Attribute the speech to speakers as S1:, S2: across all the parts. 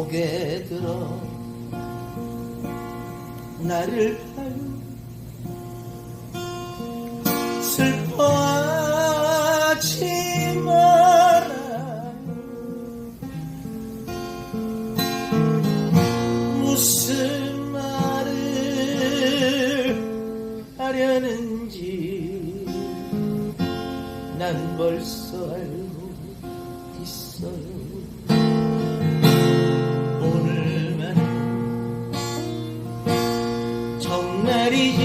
S1: 목에 들어 나를 팔고 슬퍼하지 마라 무슨 말을 하려는지 난 벌써 알고 있어요. 기다리지.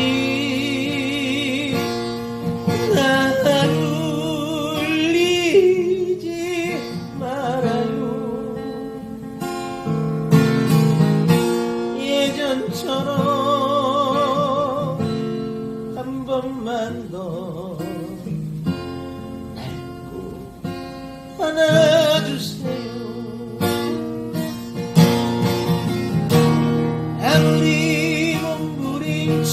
S1: 나 울리지 말아요. 예전처럼 한 번만 더 안고 안아주세요. 아무리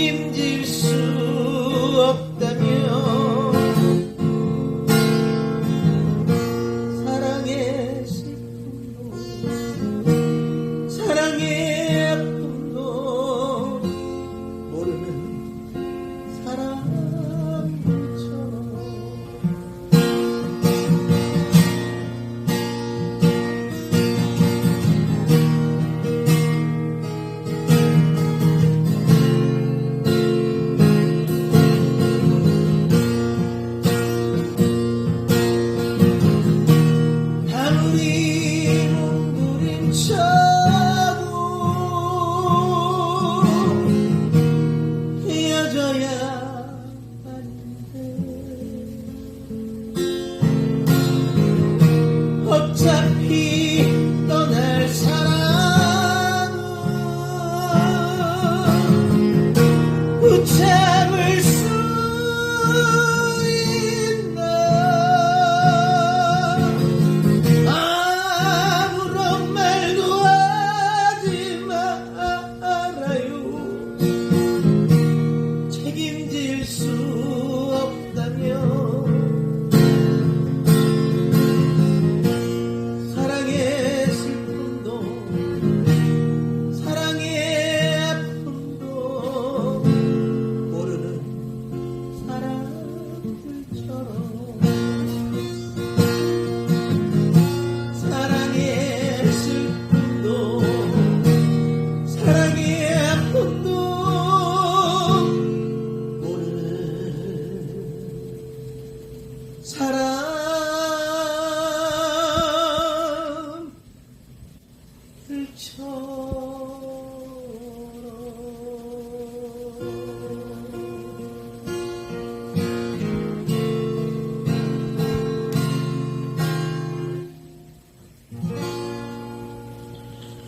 S1: не 사랑을 쳐.